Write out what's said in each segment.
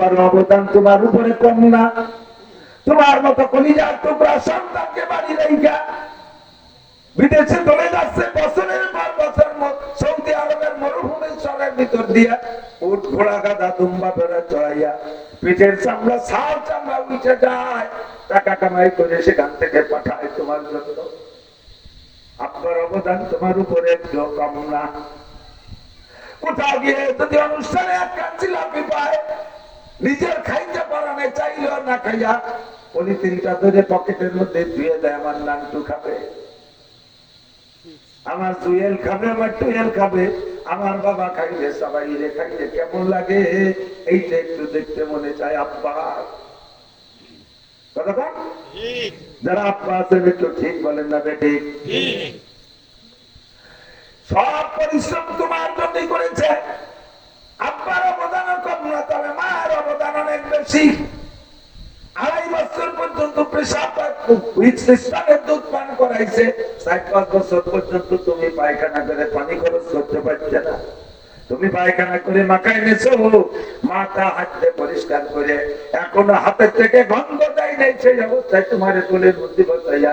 আব্বার অবদান তোমার উপরে কম না তোমার মতো কলিজার টুকরা সন্তানকে বাড়ি রেখা। বিদেশে চলে যাচ্ছে বছরের পর বছর সৌদি আরবের মরুভূমির সরের ভিতর দিয়া। উঠ ঘোড়া গাদা দুম্বা বেড়া চড়াইয়া। পিঠের চামড়া, সার চামড়া উঠে যায়। টাকা কামাই করে সেখান থেকে পাঠায় তোমার জন্য। আপনার অবদান তোমার উপরে কম না কোথাও গিয়ে যদি অনুষ্ঠানে একটা জিলাপি পায় নিজের খাইতে পারানে চাইলেও না খাইয়া পলিথিনটা ধরে পকেটের মধ্যে ধুয়ে দেয় আমার নানটু খাবে। আমার জুয়েল খাবে আমার টুয়েল খাবে আমার বাবা খাইলে সবাই রে খাইলে কেমন লাগে? এইটা একটু দেখতে মনে চায় আব্বা। কথা যারা আব্বা আছেন একটু ঠিক বলেন না বেটি। সব পরিশ্রম তোমার জন্যই করেছে। অনেক আড়াই বছর পর্যন্ত সিস্টেমের দুধ পান করাইছে। ষাট পাঁচ বছর পর্যন্ত তুমি পায়খানা করে পানি খরচ করতে পারছে না। তুমি পায়খানা করে মাখায় এনেছো মাথা হাতে পরিষ্কার করে এখনও হাতের থেকে গন্ধ দেয় নাই। সেই অবস্থায় তোমার কোলের মধ্যে বসাইয়া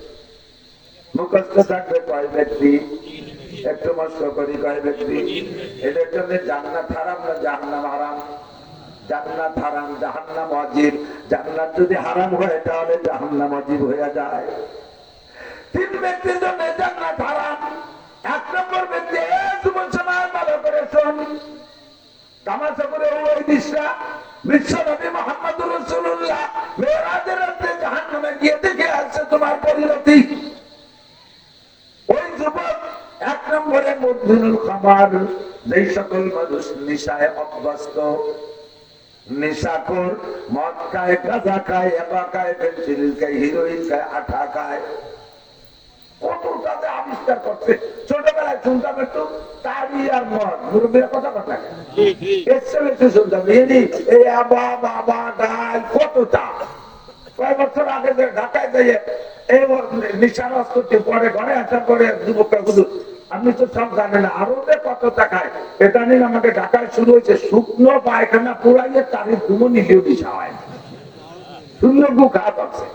মুখস্থ থাকবে কয় ব্যক্তি? একটু মস্ত করি কয় ব্যক্তি? এদের জন্য জান্নাত হারাম না জাহান্নাম হারাম? জান্নাত হারাম, জাহান্নাম অজীব। জান্নাত যদি হারাম হয়, তাহলে জাহান্নাম অজীব হয়ে যায়। তিন ব্যক্তির জন্য জান্নাত হারাম। এক নম্বর ব্যক্তি, এ যুবক সমাজ ভালো করে শোন। তামাশা করে ওই দিশা বিশ্ব নবী মোহাম্মদ রসুল্লাহ মেয়েরাজের জাহান্নামে গিয়ে দেখে আসছে তোমার পরিণতি ওই যুবক এক নম্বরে খাবার যেই সকল মানুষ নিশায় অভ্যস্ত নেশাখোর মদ খায় গাঁজা খায় এবা খায় পেন্সিল খায় হিরোইন খায় আঠা খায় কত আবিষ্কার করছে। ছোটবেলায় শুনতাম একটু তারি আর মদ। মুরব্বীরা কথা কথা এসে বেশি শুনতাম। এনি এই আবা বাবা ডাল কতটা। কয়েক বছর আগে ঢাকায় দিয়ে এই অস্ত্রটি পরে ঘরে আসার পরে যুবকরা শুধু আপনি তো সব জানেন আরও যে কত টাকায়? এটা নিয়ে আমাকে ঢাকায় শুরু হয়েছে শুকনো পায়খানা পুরাইয়ে তারিখ দুমনি ডিউটি দিশা হয় শূন্য গু ঘাত আছে।